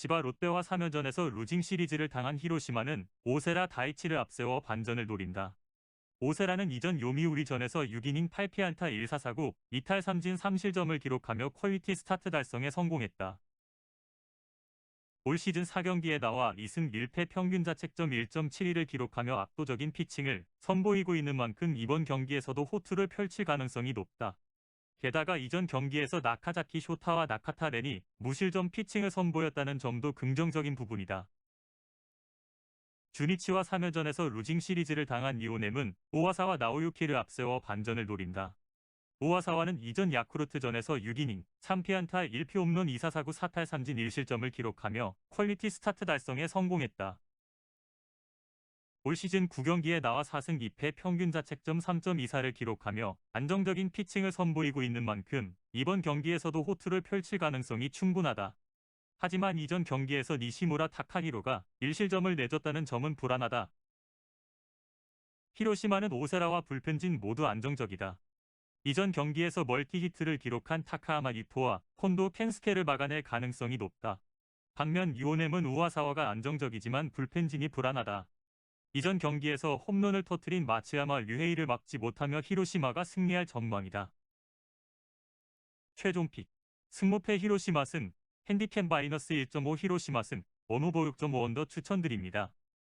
지바 롯데와 3연전에서 루징 시리즈를 당한 히로시마는 오세라 다이치를 앞세워 반전을 노린다. 오세라는 이전 요미우리전에서 6이닝 8피안타 1사사구 2탈 3진 3실점을 기록하며 퀄리티 스타트 달성에 성공했다. 올 시즌 4경기에 나와 2승 1패 평균 자책점 1.72를 기록하며 압도적인 피칭을 선보이고 있는 만큼 이번 경기에서도 호투를 펼칠 가능성이 높다. 게다가 이전 경기에서 나카자키 쇼타와 나카타 렌이 무실점 피칭을 선보였다는 점도 긍정적인 부분이다. 주니치와 3연전에서 루징 시리즈를 당한 이오넴은 오와사와 나오유키를 앞세워 반전을 노린다. 오와사와는 이전 야쿠르트전에서 6이닝 3피안타 1피 홈런 2사사구 4탈 3진 1실점을 기록하며 퀄리티 스타트 달성에 성공했다. 올 시즌 9경기에 나와 4승 2패 평균 자책점 3.24를 기록하며 안정적인 피칭을 선보이고 있는 만큼 이번 경기에서도 호투를 펼칠 가능성이 충분하다. 하지만 이전 경기에서 니시무라 타카히로가 1실점을 내줬다는 점은 불안하다. 히로시마는 오세라와 불펜진 모두 안정적이다. 이전 경기에서 멀티 히트를 기록한 타카하마 이토와 콘도 켄스케를 막아낼 가능성이 높다. 반면 이오넴은 우와사와가 안정적이지만 불펜진이 불안하다. 이전 경기에서 홈런을 터트린 마츠야마 류헤이를 막지 못하며 히로시마가 승리할 전망이다. 최종 픽 승모패 히로시마승 핸디캡 마이너스 1.5 히로시마승 원후보 6.5 언더 추천드립니다.